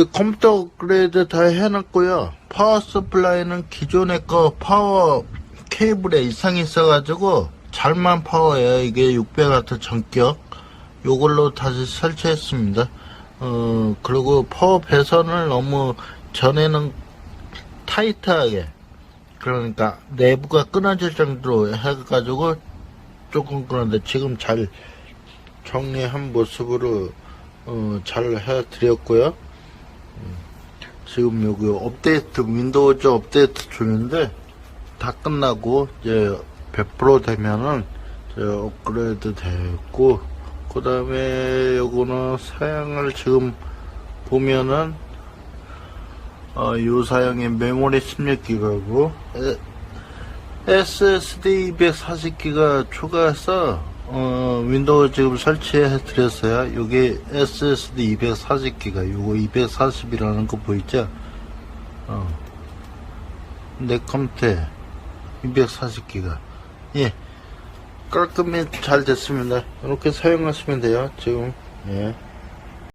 업그레이드 다 해놨고요. 파워 서플라이는 기존의 거 파워 케이블에 이상이 있어가지고 잘만 파워예요. 이게 600W 전격. 요걸로 다시 설치했습니다. 어, 그리고 파워 배선을 너무 전에는 타이트하게 그러니까 내부가 끊어질 정도로 해가지고 조금 그런데 지금 잘 정리한 모습으로 어, 잘 해드렸고요. 음, 지금 여기 업데이트 윈도우즈 업데이트 중인데 다 끝나고 이제 100% 되면은 이제 업그레이드 됐고 그 다음에 요거는 사양을 지금 보면은 어, 요 사양의 메모리 16기가고 SSD 240기가 추가해서 어, 윈도우 지금 설치해 드렸어요. 여기 SSD 240기가 요거 240이라는 거 보이죠? 어. 내 컴퓨터에 240기가 예 깔끔히 잘 됐습니다. 이렇게 사용하시면 돼요. 지금 예.